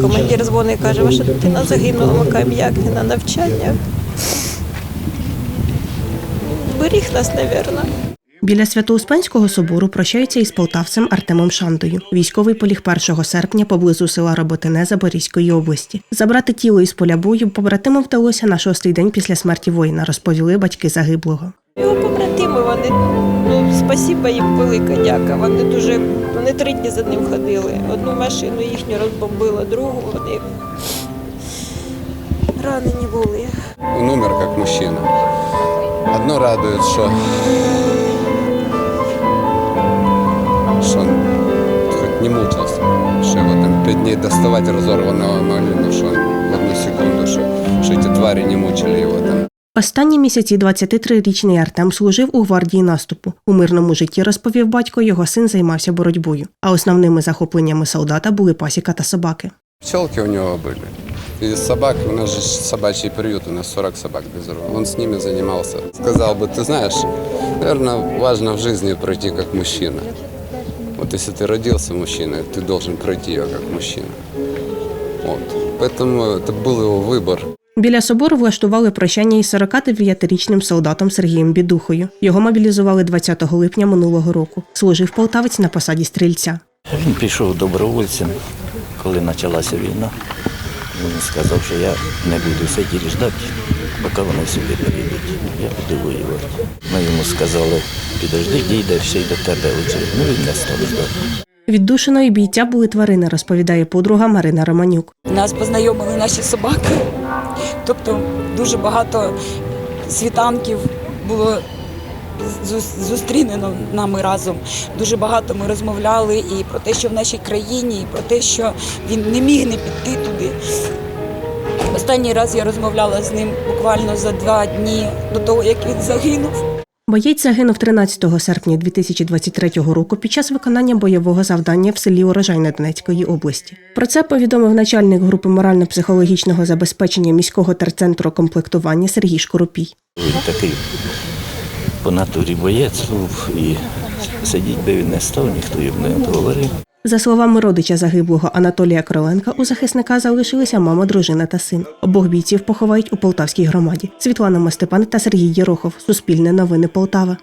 Командир дзвонить і каже, ваша дитина загинула, ми кажемо, як не на навчання. Беріг нас, мабуть. Біля Свято-Успенського собору прощаються із полтавцем Артемом Шандою. Військовий поліг 1 серпня поблизу села Роботине Запорізької області. Забрати тіло із поля бою побратимам вдалося на шостий день після смерті воїна, розповіли батьки загиблого. Його побратими, вони, ну, спасіба їм велика дяка. Вони дуже, вони три дні за ним ходили. Одну машину їхню розбомбила, другу вони ранені були. Он умер как мужчина. Одно что, что он хоть не мучился, что его там пять дней доставать разорванного могли, что в одну секунду, что, что эти твари не мучили там. Останні місяці 23-річний Артем служив у гвардії наступу. У мирному житті, розповів батько, його син займався боротьбою. А основними захопленнями солдата були пасіка та собаки. Пчелки у него были. И собак, у нас же собачий приют, у нас 40 собак без рук. Он с ними занимался. Сказал бы, ты знаешь, наверное, важно в жизни пройти как мужчина. Вот если ты родился мужчиной, ты должен пройти ее как мужчина. Вот. Поэтому это был его выбор. Біля собору влаштували прощання із 49-річним солдатом Сергієм Бідухою. Його мобілізували 20 липня минулого року. Служив полтавець на посаді стрільця. Він пішов добровольцем, коли почалася війна. Він сказав, що я не буду сидіти ждати, поки вони сюди приїдуть. Я буду воювати. Ми йому сказали, підожди, дійде ще й до тебе. Ну він не став ждати. Віддушиною бійця були тварини, розповідає подруга Марина Романюк. Нас познайомили наші собаки. Тобто дуже багато світанків було зустрінено нами разом. Дуже багато ми розмовляли і про те, що в нашій країні, і про те, що він не міг не піти туди. Останній раз я розмовляла з ним буквально за два дні до того, як він загинув. Боєць загинув 13 серпня 2023 року під час виконання бойового завдання в селі Урожайне Донецької області. Про це повідомив начальник групи морально-психологічного забезпечення міського терцентру комплектування Сергій Шкоропій. Він такий по натурі боєць був і сидіть би він не став, ніхто йому не говорив. За словами родича загиблого Анатолія Кроленка, у захисника залишилися мама, дружина та син. Обох бійців поховають у Полтавській громаді. Світлана Мастепан та Сергій Єрохов. Суспільне новини Полтава.